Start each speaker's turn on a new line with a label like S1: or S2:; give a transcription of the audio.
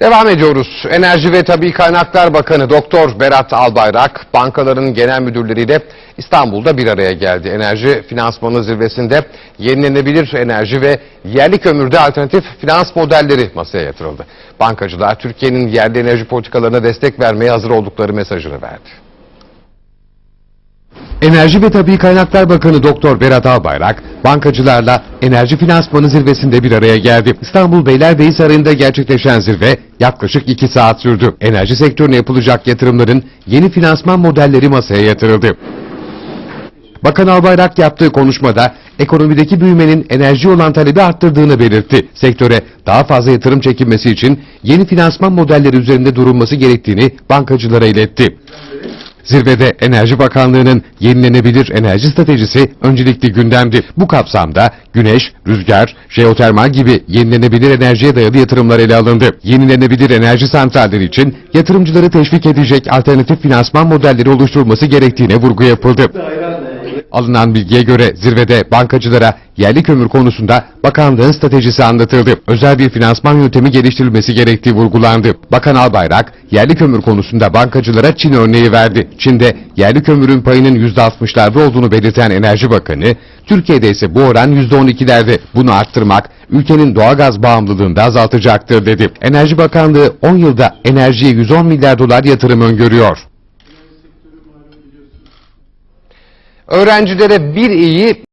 S1: Devam ediyoruz. Enerji ve Tabi Kaynaklar Bakanı Doktor Berat Albayrak bankaların genel müdürleriyle İstanbul'da bir araya geldi. Enerji finansmanı zirvesinde yenilenebilir enerji ve yerli kömürde alternatif finans modelleri masaya yatırıldı. Bankacılar Türkiye'nin yerli enerji politikalarına destek vermeye hazır oldukları mesajını verdi. Enerji ve Tabi Kaynaklar Bakanı Doktor Berat Albayrak, bankacılarla enerji finansmanı zirvesinde bir araya geldi. İstanbul Beylerbeyi Sarayı'nda gerçekleşen zirve yaklaşık 2 saat sürdü. Enerji sektörüne yapılacak yatırımların yeni finansman modelleri masaya yatırıldı. Bakan Albayrak yaptığı konuşmada ekonomideki büyümenin enerji olan talebi arttırdığını belirtti. Sektöre daha fazla yatırım çekilmesi için yeni finansman modelleri üzerinde durulması gerektiğini bankacılara iletti. Zirvede Enerji Bakanlığı'nın yenilenebilir enerji stratejisi öncelikli gündemdi. Bu kapsamda güneş, rüzgar, jeotermal gibi yenilenebilir enerjiye dayalı yatırımlar ele alındı. Yenilenebilir enerji santralleri için yatırımcıları teşvik edecek alternatif finansman modelleri oluşturulması gerektiğine vurgu yapıldı. Alınan bilgiye göre zirvede bankacılara yerli kömür konusunda bakanlığın stratejisi anlatıldı. Özel bir finansman yöntemi geliştirilmesi gerektiği vurgulandı. Bakan Albayrak yerli kömür konusunda bankacılara Çin örneği verdi. Çin'de yerli kömürün payının %60'larda olduğunu belirten Enerji Bakanı, Türkiye'de ise bu oran %12'lerde. Bunu arttırmak ülkenin doğalgaz bağımlılığını da azaltacaktır dedi. Enerji Bakanlığı 10 yılda enerjiye 110 milyar dolar yatırım öngörüyor. Öğrencilere bir iyi